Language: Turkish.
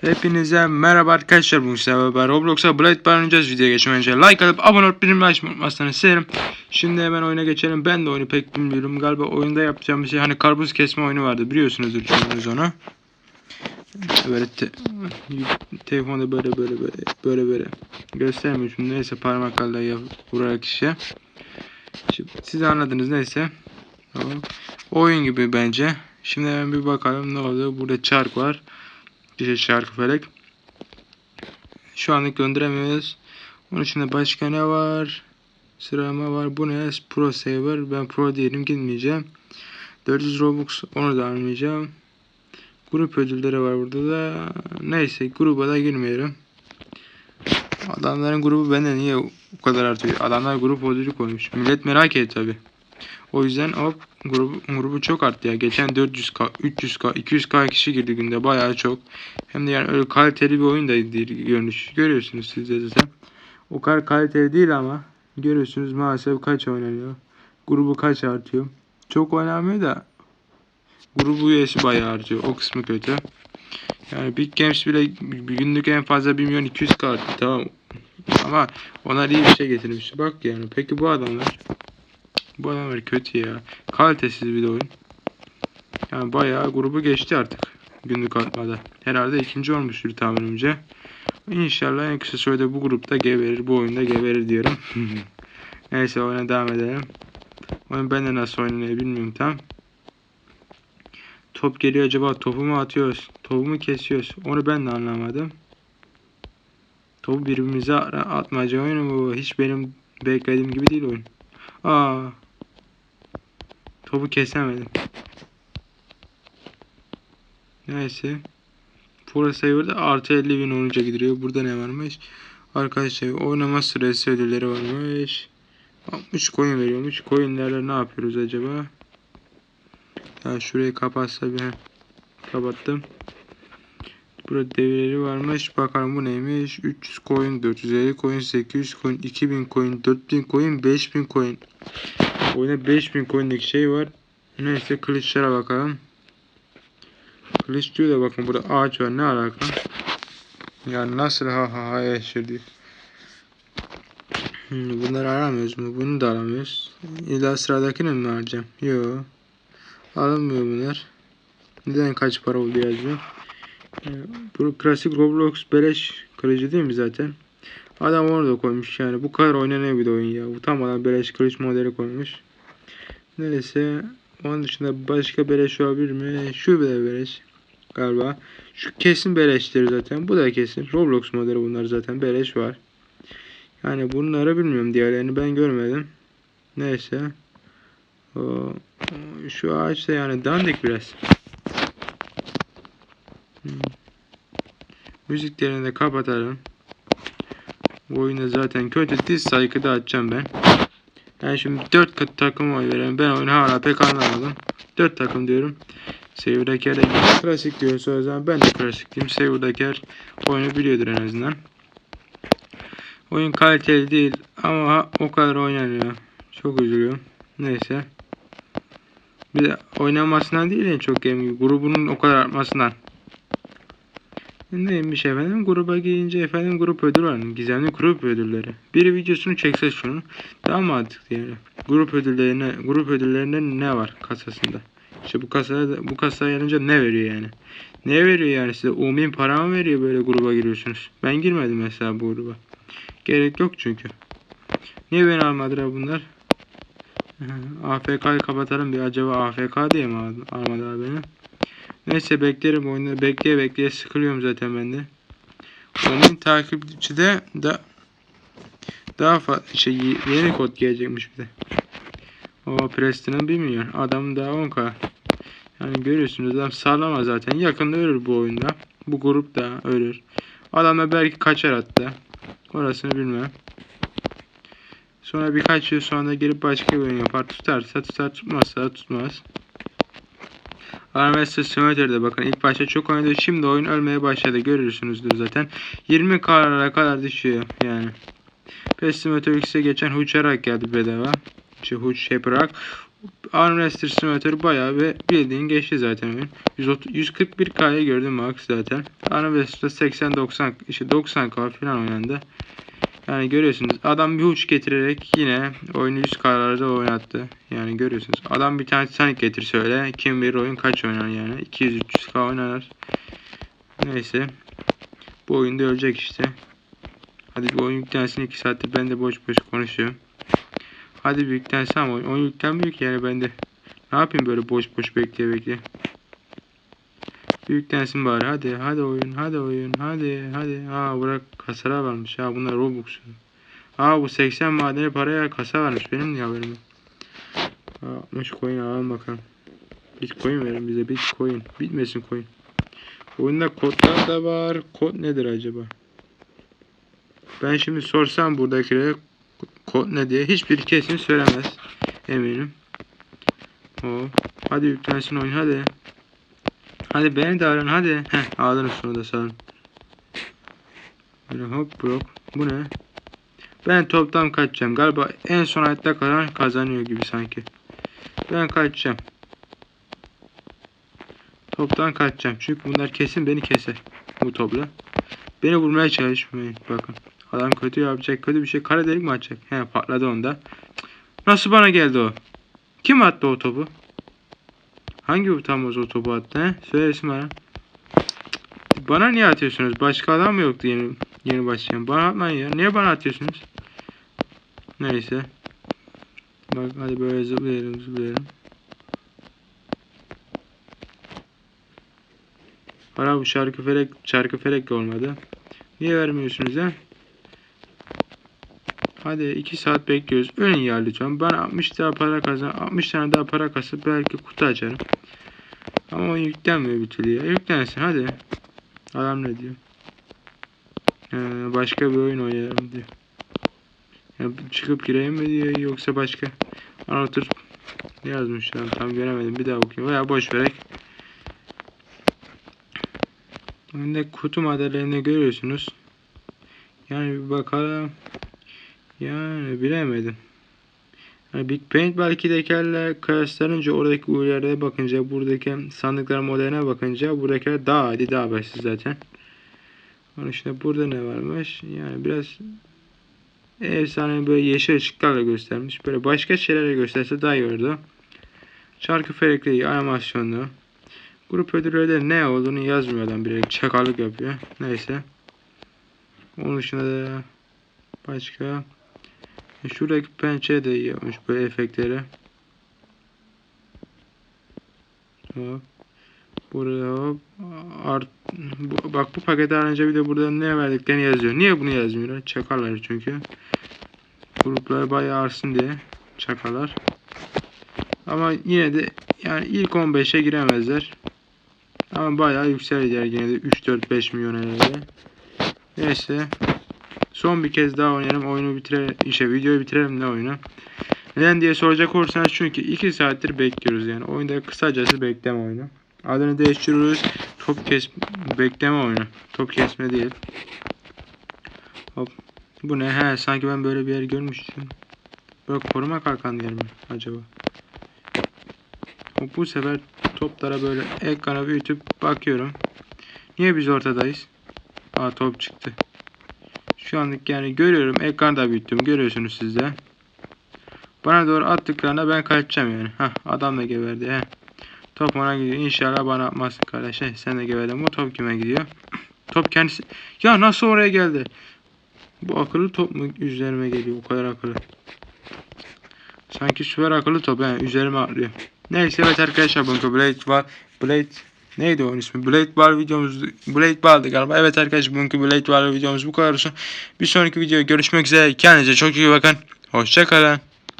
Hepinize merhaba arkadaşlar. Bugün sizlerle beraber Roblox'a Blade Bar oynayacağız. Videoya geçmeden önce like atıp abone olup bildirimleri açmayı unutmazsanız isterim Şimdi hemen oyuna geçelim. Ben de oyunu pek bilmiyorum. Galiba oyunda yapacağım bir şey. Hani karpuz kesme oyunu vardı. Biliyorsunuzdur çoğunuz onu. Böyle te telefonda böyle böyle böyle böyle böyle göstermiyor şimdi. Neyse parmaklarla vurarak işe. Şimdi siz anladınız. Neyse. Oyun gibi bence. Şimdi hemen bir bakalım ne oluyor? Burada çark var işte şarkı felek. Şu anlık gönderemiyoruz. Onun içinde başka ne var? Sıralama var. Bu ne? Pro Saver. Ben Pro diyelim gitmeyeceğim. 400 Robux onu da almayacağım. Grup ödülleri var burada da. Neyse gruba da girmeyelim. Adamların grubu benden niye bu kadar artıyor? Adamlar grup ödülü koymuş. Millet merak etti tabi. O yüzden hop grubu, grubu çok arttı ya. Geçen 400k, 300k, 200k kişi girdi günde bayağı çok. Hem de yani öyle kaliteli bir oyun da değil görünüş. Görüyorsunuz siz de zaten. O kadar kaliteli değil ama görüyorsunuz maalesef kaç oynanıyor. Grubu kaç artıyor. Çok oynanmıyor da grubu üyesi bayağı artıyor. O kısmı kötü. Yani Big Games bile günlük en fazla 1 milyon 200 k arttı tamam. Ama onlar iyi bir şey getirmiş. Bak yani. Peki bu adamlar bu adamlar kötü ya. Kalitesiz bir de oyun. Yani bayağı grubu geçti artık. Günlük atmada. Herhalde ikinci olmuştur tahminimce. İnşallah en kısa sürede bu grupta geberir. Bu oyunda geberir diyorum. Neyse oyuna devam edelim. Oyun ben de nasıl oynanıyor bilmiyorum tam. Top geliyor acaba topu mu atıyoruz? Topu mu kesiyoruz? Onu ben de anlamadım. Topu birbirimize atmaca oyunu bu. Hiç benim beklediğim gibi değil oyun. Aa. Topu kesemedim. Neyse. Pro Saver'da artı 50 bin olunca gidiyor. Burada ne varmış? Arkadaşlar oynama süresi ödülleri varmış. 60 coin veriyormuş. Coinlerle ne yapıyoruz acaba? Ya şurayı kapatsa bir. Kapattım. Burada devreleri varmış. Bakalım bu neymiş? 300 coin, 450 coin, 800 coin, 2000 coin, 4000 coin, 5000 coin. Oyunda 5000 coin'lik şey var. Neyse kılıçlara bakalım. Kılıç diyor da bakın burada ağaç var ne alaka? Yani nasıl ha ha ha yaşırdı. Hmm, bunları aramıyoruz mu? Bunu da aramıyoruz. İlla sıradakini mi arayacağım? Yo. Alınmıyor bunlar. Neden kaç para oldu yazıyor. Ee, Bu klasik Roblox beleş kılıcı değil mi zaten? Adam orada koymuş yani. Bu kadar oynanıyor bir oyun ya. Utanmadan beleş kılıç modeli koymuş. Neyse. Onun dışında başka beleş olabilir mi? Şu bile beleş. Galiba. Şu kesin beleştir zaten. Bu da kesin. Roblox modeli bunlar zaten. Beleş var. Yani bunları bilmiyorum. Diğerlerini ben görmedim. Neyse. O, şu ağaç da yani dandik biraz. Hmm. Müziklerini de kapatalım. Bu oyunda zaten kötü diz saygı da açacağım ben. Yani şimdi 4 kat takım oy verelim. Ben oyunu hala pek anlamadım. 4 takım diyorum. Seyirdeker klasik diyorsa o zaman ben de klasik diyeyim. Seyirdeker oyunu biliyordur en azından. Oyun kaliteli değil ama o kadar oynanıyor. Çok üzülüyorum. Neyse. Bir de oynamasından değil en çok game grubunun o kadar artmasından. Neymiş efendim? Gruba girince efendim grup ödül var. Gizemli grup ödülleri. Bir videosunu çekse şunun daha mantıklı yani. Grup ödüllerine, grup ödüllerinde ne var kasasında? İşte bu kasaya bu kasaya gelince ne veriyor yani? Ne veriyor yani size? Umin para mı veriyor böyle gruba giriyorsunuz? Ben girmedim mesela bu gruba. Gerek yok çünkü. Niye beni almadılar bunlar? AFK'yı kapatalım bir acaba AFK diye mi almadılar beni? Neyse beklerim oyunu bekleye bekleye sıkılıyorum zaten ben de. Onun takipçi de da daha fazla şey yeni kod gelecekmiş bir de. O Preston'ın 1 milyon. Adam daha 10k. Yani görüyorsunuz adam sağlama zaten. Yakında ölür bu oyunda. Bu grup da ölür. Adam da belki kaçar hatta. Orasını bilmem. Sonra birkaç yıl sonra gelip başka bir oyun yapar. Tutarsa tutar tutmazsa tutmaz. Armester Simulator'da bakın ilk başta çok oynadı. Şimdi oyun ölmeye başladı. Görürsünüzdür zaten. 20 karara kadar düşüyor yani. PES Simulator X'e geçen Huçarak geldi bedava. İşte Huç Şepirak. Armrester simülatörü bayağı ve bildiğin geçti zaten oyun. 130 141K'ya gördüm max zaten. Armrester'da 80-90 işte 90K falan oynandı. Yani görüyorsunuz adam bir uç getirerek yine oyunu 100K'larda oynattı. Yani görüyorsunuz. Adam bir tane Titanic getir söyle. Kim bilir oyun kaç oynar yani. 200-300K oynanır. Neyse. Bu oyunda ölecek işte. Hadi bir oyun yüklensin 2 saattir ben de boş boş konuşuyorum. Hadi bir yüklensin ama oyun yüklenmiyor ki yani ben de. Ne yapayım böyle boş boş bekleye bekleye. Bir yüklensin bari hadi hadi oyun hadi oyun hadi hadi. Ha bırak kasara varmış ha bunlar Robux. Ha bu 80 madeni paraya kasa varmış benim niye haberim yok. Ha, 60 coin alalım bakalım. Bitcoin verin bize bitcoin. Bitmesin coin. Oyunda kodlar da var. Kod nedir acaba? Ben şimdi sorsam buradakilere kod ne diye hiçbir kesin söylemez. Eminim. O. Hadi yüklensin oyun hadi. Hadi beni de arın hadi. Heh ağladın sonra da salın. Böyle hop blok. Bu ne? Ben toptan kaçacağım. Galiba en son hayatta kalan kazanıyor gibi sanki. Ben kaçacağım. Toptan kaçacağım. Çünkü bunlar kesin beni keser. Bu topla. Beni vurmaya çalışmayın. Bakın. Adam kötü yapacak. Kötü bir şey. Kara delik mi atacak? He patladı onda. Nasıl bana geldi o? Kim attı o topu? Hangi utanmaz o topu attı he? Bana. Cık, Bana niye atıyorsunuz? Başka adam mı yoktu yeni, yeni başlayan? Bana atmayın ya. Niye bana atıyorsunuz? Neyse. Bak hadi böyle zıplayalım zıplayalım. Bana bu şarkı felek şarkı felek olmadı. Niye vermiyorsunuz ha? Hadi 2 saat bekliyoruz. Ölün ya lütfen. Ben 60 daha para kazan 60 tane daha para kasıp belki kutu açarım. Ama o yüklenmiyor bir türlü ya. Yüklensin hadi. Adam ne diyor? Ee, başka bir oyun oynayalım diyor. Ya çıkıp gireyim mi diyor yoksa başka. Anlatır. Ne yazmış lan tam göremedim. Bir daha okuyayım. Veya boş verek. Önde kutu modellerini görüyorsunuz. Yani bir bakalım. Yani bilemedim. Yani Big Paint belki tekerle kıyaslanınca oradaki uyarıya bakınca buradaki sandıklar modeline bakınca buradakiler daha adi daha basit zaten. Onun işte burada ne varmış? Yani biraz efsane böyle yeşil ışıklarla göstermiş. Böyle başka şeylerle gösterse daha iyi olurdu. Şarkı felekli animasyonlu. Grup ödülleri ne olduğunu yazmıyor adam bilerek çakallık yapıyor. Neyse. Onun dışında da başka e, şuradaki pençe de iyi yapmış böyle efektleri. Hop. Burada hop. Art, bu, bak bu paketi alınca bir de burada ne verdiklerini yazıyor. Niye bunu yazmıyorlar? Çakarlar çünkü. Gruplar bayağı artsın diye. Çakarlar. Ama yine de yani ilk 15'e giremezler. Ama bayağı yükselecekler yine de 3-4-5 milyon herhalde. Neyse. Son bir kez daha oynayalım. Oyunu bitirelim. İşte videoyu bitirelim ne oyunu. Neden diye soracak olursanız çünkü 2 saattir bekliyoruz yani. Oyunda kısacası bekleme oyunu. Adını değiştiriyoruz. Top kes bekleme oyunu. Top kesme değil. Hop. Bu ne? He sanki ben böyle bir yer görmüştüm. Böyle koruma kalkan yer mi acaba? Hop, bu sefer toplara böyle ekrana büyütüp bakıyorum. Niye biz ortadayız? Aa top çıktı. Şu anlık yani görüyorum. Ekranda büyüttüm. Görüyorsunuz siz de. Bana doğru attıklarında ben kaçacağım yani. Hah adam da geberdi. He. Top ona gidiyor. İnşallah bana atmazsın kardeş. He, sen de geberdin. Bu top kime gidiyor? top kendisi. Ya nasıl oraya geldi? Bu akıllı top mu üzerime geliyor? O kadar akıllı. Sanki süper akıllı top. He. Üzerime atlıyor. Neyse evet arkadaşlar bugünkü Blade var. Blade neydi onun ismi? Blade Bar videomuz Blade Bar'dı galiba. Evet arkadaşlar bugünkü Blade Bar videomuz bu kadar olsun. Bir sonraki videoda görüşmek üzere. Kendinize çok iyi bakın. Hoşçakalın.